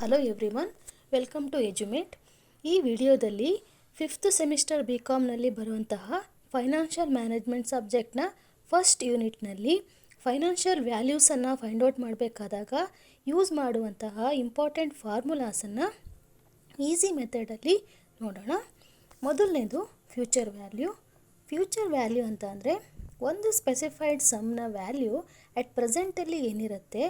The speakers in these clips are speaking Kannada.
Hello everyone welcome to Edumate ಈ ವಿಡಿಯೋದಲ್ಲಿ ಫಿಫ್ತ್ ಸೆಮಿಸ್ಟರ್ ಬಿ ಕಾಮ್ನಲ್ಲಿ ಬರುವಂತಹ ಫೈನಾನ್ಷಿಯಲ್ ಮ್ಯಾನೇಜ್ಮೆಂಟ್ ಸಬ್ಜೆಕ್ಟ್ನ ಫಸ್ಟ್ ಯೂನಿಟ್ನಲ್ಲಿ ಫೈನಾನ್ಷಿಯಲ್ ವ್ಯಾಲ್ಯೂಸನ್ನು ಫೈಂಡ್ ಔಟ್ ಮಾಡಬೇಕಾದಾಗ ಯೂಸ್ ಮಾಡುವಂತಹ ಇಂಪಾರ್ಟೆಂಟ್ ಫಾರ್ಮುಲಾಸನ್ನು ಈಸಿ ಮೆಥಡಲ್ಲಿ ನೋಡೋಣ. ಮೊದಲನೇದು ಫ್ಯೂಚರ್ ವ್ಯಾಲ್ಯೂ ಫ್ಯೂಚರ್ ವ್ಯಾಲ್ಯೂ ಅಂತ ಅಂದರೆ ಒಂದು ಸ್ಪೆಸಿಫೈಡ್ ಸಮ್ನ ವ್ಯಾಲ್ಯೂ ಅಟ್ ಪ್ರೆಸೆಂಟಲ್ಲಿ ಏನಿರುತ್ತೆ,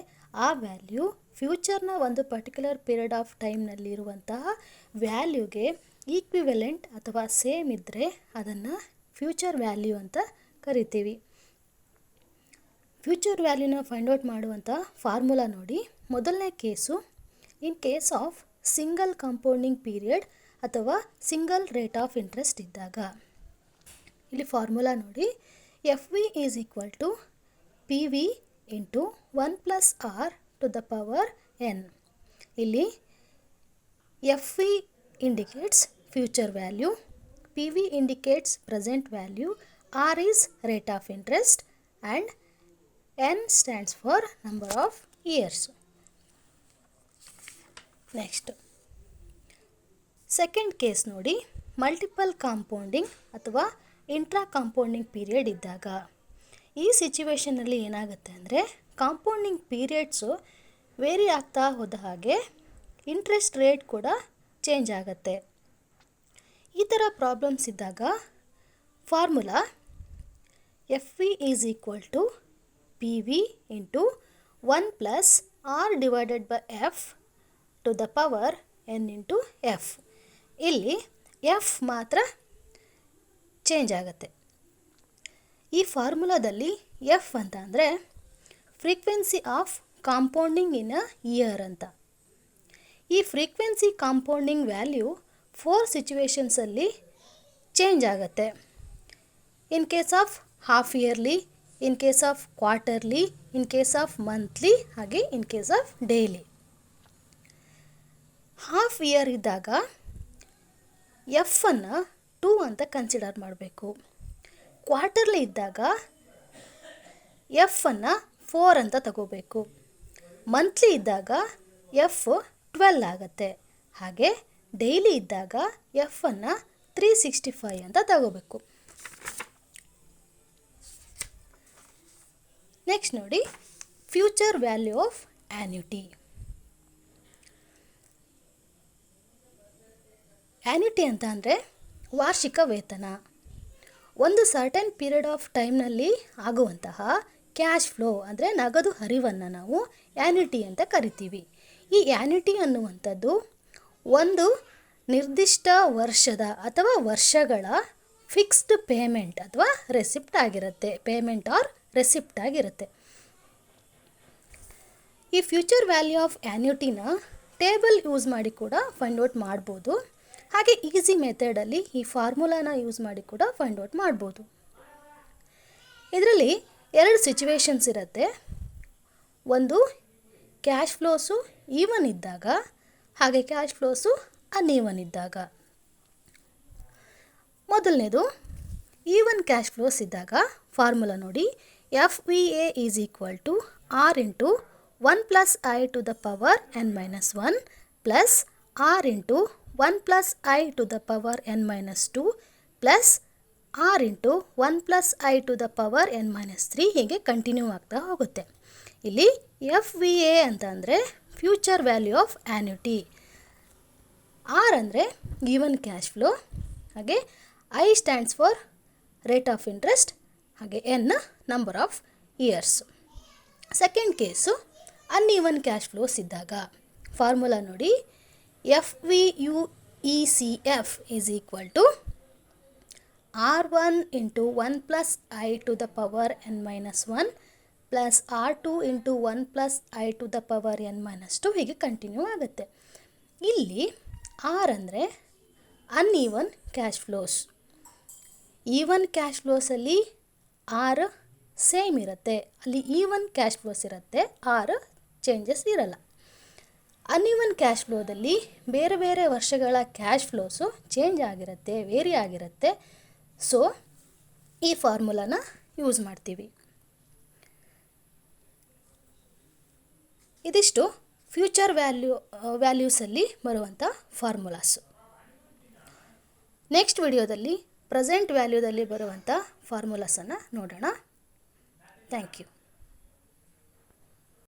ಆ ವ್ಯಾಲ್ಯೂ ಫ್ಯೂಚರ್ನ ಒಂದು ಪರ್ಟಿಕ್ಯುಲರ್ ಪೀರಿಯಡ್ ಆಫ್ ಟೈಮ್ನಲ್ಲಿ ಇರುವಂತಹ ವ್ಯಾಲ್ಯೂಗೆ ಈಕ್ವಿವೆಲೆಂಟ್ ಅಥವಾ ಸೇಮ್ ಇದ್ದರೆ ಅದನ್ನು ಫ್ಯೂಚರ್ ವ್ಯಾಲ್ಯೂ ಅಂತ ಕರಿತೀವಿ. ಫ್ಯೂಚರ್ ವ್ಯಾಲ್ಯೂನ ಫೈಂಡ್ ಔಟ್ ಮಾಡುವಂಥ ಫಾರ್ಮುಲಾ ನೋಡಿ. ಮೊದಲನೇ case in case of single compounding period ಅಥವಾ ಸಿಂಗಲ್ ರೇಟ್ ಆಫ್ ಇಂಟ್ರೆಸ್ಟ್ ಇದ್ದಾಗ. ಇಲ್ಲಿ ಫಾರ್ಮುಲಾ ನೋಡಿ. F V is equal to P V into one plus R to the power N ಇಲ್ಲಿ F V indicates future value P V indicates present value R is rate of interest and N stands for number of years next second case ನೋಡಿ ಮಲ್ಟಿಪಲ್ ಕಾಂಪೌಂಡಿಂಗ್ ಅಥವಾ ಇಂಟ್ರಾ ಕಾಂಪೌಂಡಿಂಗ್ ಪೀರಿಯಡ್ ಇದ್ದಾಗ ಈ ಸಿಚುವೇಷನಲ್ಲಿ ಏನಾಗುತ್ತೆ ಅಂದರೆ ಕಾಂಪೌಂಡಿಂಗ್ ಪೀರಿಯಡ್ಸು ವೇರಿ ಆಗ್ತಾ ಹೋದ ಹಾಗೆ ಇಂಟ್ರೆಸ್ಟ್ ರೇಟ್ ಕೂಡ ಚೇಂಜ್ ಆಗುತ್ತೆ. ಈ ಥರ ಪ್ರಾಬ್ಲಮ್ಸ್ ಇದ್ದಾಗ formula F V is equal to P V into one plus R divided by F to the power N into F. ಇಲ್ಲಿ ಎಫ್ ಮಾತ್ರ ಚೇಂಜ್ ಆಗುತ್ತೆ. ಈ ಫಾರ್ಮುಲಾದಲ್ಲಿ ಎಫ್ ಅಂತ ಅಂದರೆ frequency of compounding in a year ಅಂತ. ಈ ಫ್ರೀಕ್ವೆನ್ಸಿ ಕಾಂಪೌಂಡಿಂಗ್ ವ್ಯಾಲ್ಯೂ ಫೋರ್ ಸಿಚುವೇಶನ್ಸಲ್ಲಿ ಚೇಂಜ್ ಆಗುತ್ತೆ. In case of half yearly in case of quarterly in case of monthly ಹಾಗೆ in case of daily half year ಇದ್ದಾಗ ಎಫನ್ನು ಟೂ ಅಂತ ಕನ್ಸಿಡರ್ ಮಾಡಬೇಕು. ಕ್ವಾರ್ಟರ್ಲಿ ಇದ್ದಾಗ ಎಫನ್ನು ಫೋರ್ ಅಂತ ತಗೋಬೇಕು. ಮಂತ್ಲಿ ಇದ್ದಾಗ ಎಫ್ ಟ್ವೆಲ್ ಆಗುತ್ತೆ. ಹಾಗೆ ಡೈಲಿ ಇದ್ದಾಗ ಎಫನ್ನು ತ್ರೀ ಸಿಕ್ಸ್ಟಿ ಫೈವ್ ಅಂತ ತಗೋಬೇಕು. ನೆಕ್ಸ್ಟ್ ನೋಡಿ future value of annuity annuity ಅಂತ ಅಂದರೆ ವಾರ್ಷಿಕ ವೇತನ. ಒಂದು ಸರ್ಟನ್ ಪೀರಿಯಡ್ ಆಫ್ ಟೈಮ್ನಲ್ಲಿ ಆಗುವಂತಹ ಕ್ಯಾಶ್ ಫ್ಲೋ ಅಂದರೆ ನಗದು ಹರಿವನ್ನು ನಾವು ಆ್ಯನಿಟಿ ಅಂತ ಕರಿತೀವಿ. ಈ ಆ್ಯನಿಟಿ ಅನ್ನುವಂಥದ್ದು ಒಂದು ನಿರ್ದಿಷ್ಟ ವರ್ಷದ ಅಥವಾ ವರ್ಷಗಳ ಫಿಕ್ಸ್ಡ್ ಪೇಮೆಂಟ್ ಅಥವಾ ರೆಸಿಪ್ಟ್ ಆಗಿರುತ್ತೆ. ಪೇಮೆಂಟ್ ಆರ್ ರೆಸಿಪ್ಟ್ ಆಗಿರುತ್ತೆ. ಈ ಫ್ಯೂಚರ್ ವ್ಯಾಲ್ಯೂ ಆಫ್ ಆ್ಯನ್ಯೂಟಿನ ಟೇಬಲ್ ಯೂಸ್ ಮಾಡಿ ಕೂಡ ಫೈಂಡ್ ಔಟ್ ಮಾಡ್ಬೋದು. ಹಾಗೆ ಈಸಿ ಮೆಥಡಲ್ಲಿ ಈ ಫಾರ್ಮುಲಾನ ಯೂಸ್ ಮಾಡಿ ಕೂಡ ಫೈಂಡ್ ಔಟ್ ಮಾಡ್ಬೋದು. ಇದರಲ್ಲಿ ಎರಡು ಸಿಚುವೇಶನ್ಸ್ ಇರುತ್ತೆ. ಒಂದು ಕ್ಯಾಶ್ ಫ್ಲೋಸು ಈವನ್ ಇದ್ದಾಗ, ಹಾಗೆ ಕ್ಯಾಶ್ ಫ್ಲೋಸು ಅನ್ಈವನ್ ಇದ್ದಾಗ. ಮೊದಲನೇದು ಈವನ್ ಕ್ಯಾಶ್ ಫ್ಲೋಸ್ ಇದ್ದಾಗ ಫಾರ್ಮುಲಾ ನೋಡಿ F V A is equal to R into one plus I to the power N minus one plus R into one plus I to the power N minus two plus R into one plus I to the power N minus three ಹೀಗೆ ಕಂಟಿನ್ಯೂ ಆಗ್ತಾ ಹೋಗುತ್ತೆ. ಇಲ್ಲಿ ಎಫ್ ವಿ ಎ ಅಂತ ಅಂದರೆ future value of annuity R ಅಂದರೆ ಗಿವನ್ ಕ್ಯಾಶ್ ಫ್ಲೋ. ಹಾಗೆ I stands for rate of interest. ಹಾಗೆ N number of years. Second case uneven cash flows ಇದ್ದಾಗ. ಫಾರ್ಮುಲಾ ನೋಡಿ. F V U E C F is equal to R one into one plus I to the power N minus one plus R two into one plus I to the power N minus two ಹೀಗೆ ಕಂಟಿನ್ಯೂ ಆಗುತ್ತೆ. ಇಲ್ಲಿ ಆರ್ ಅಂದರೆ uneven cash flows even cash ಫ್ಲೋಸಲ್ಲಿ R same ಇರುತ್ತೆ. ಅಲ್ಲಿ ಈವನ್ ಕ್ಯಾಶ್ ಫ್ಲೋಸ್ ಇರುತ್ತೆ ಆರ್ ಚೇಂಜಸ್ ಇರಲ್ಲ. ಅನ್ಇವನ್ ಕ್ಯಾಶ್ ಫ್ಲೋದಲ್ಲಿ ಬೇರೆ ಬೇರೆ ವರ್ಷಗಳ ಕ್ಯಾಶ್ ಫ್ಲೋಸು ಚೇಂಜ್ ಆಗಿರುತ್ತೆ ವೇರಿ ಆಗಿರುತ್ತೆ. ಸೊ ಈ ಫಾರ್ಮುಲಾನ ಯೂಸ್ ಮಾಡ್ತೀವಿ. ಇದಿಷ್ಟು ಫ್ಯೂಚರ್ ವ್ಯಾಲ್ಯೂ ವ್ಯಾಲ್ಯೂಸಲ್ಲಿ ಬರುವಂಥ ಫಾರ್ಮುಲಾಸು ನೆಕ್ಸ್ಟ್ ವಿಡಿಯೋದಲ್ಲಿ ಪ್ರೆಸೆಂಟ್ ವ್ಯಾಲ್ಯೂದಲ್ಲಿ ಬರುವಂಥ ಫಾರ್ಮುಲಾಸನ್ನು ನೋಡೋಣ. Thank you